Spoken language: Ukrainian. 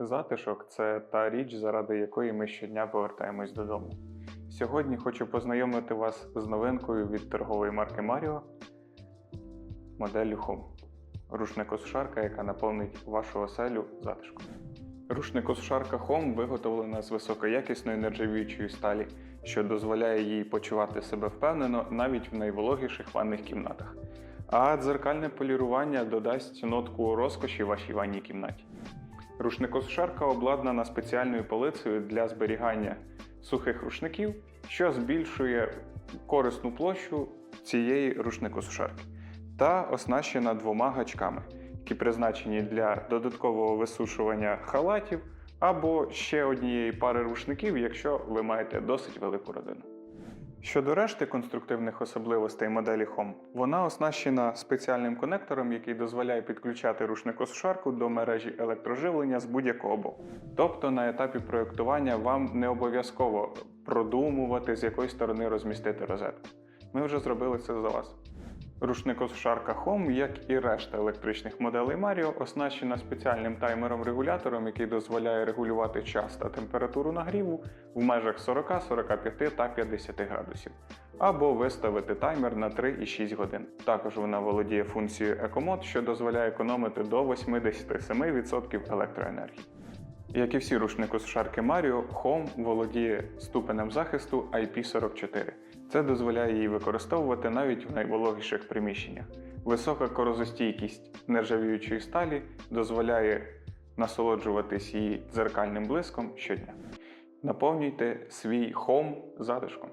Затишок це та річ, заради якої ми щодня повертаємось додому. Сьогодні хочу познайомити вас з новинкою від торгової марки Маріо моделлю Home. Рушникосушарка, яка наповнить вашу оселю затишком. Рушникосушарка Home виготовлена з високоякісної нержавіючої сталі, що дозволяє їй почувати себе впевнено навіть в найвологіших ванних кімнатах. А дзеркальне полірування додасть нотку розкоші вашій ванній кімнаті. Рушникосушарка обладнана спеціальною полицею для зберігання сухих рушників, що збільшує корисну площу цієї рушникосушарки, та оснащена двома гачками, які призначені для додаткового висушування халатів або ще однієї пари рушників, якщо ви маєте досить велику родину. Щодо решти конструктивних особливостей моделі Home, вона оснащена спеціальним конектором, який дозволяє підключати рушникосушарку до мережі електроживлення з будь-якого боку. Тобто на етапі проєктування вам не обов'язково продумувати, з якої сторони розмістити розетку. Ми вже зробили це за вас. Рушникосушарка Home, як і решта електричних моделей Mario, оснащена спеціальним таймером-регулятором, який дозволяє регулювати час та температуру нагріву в межах 40, 45 та 50 градусів, або виставити таймер на 3,6 годин. Також вона володіє функцією EcoMod, що дозволяє економити до 87% електроенергії. Як і всі рушникосушарки Mario, Home володіє ступенем захисту IP44. Це дозволяє її використовувати навіть в найвологіших приміщеннях. Висока корозостійкість нержавіючої сталі дозволяє насолоджуватись її дзеркальним блиском щодня. Наповнюйте свій Home затишком.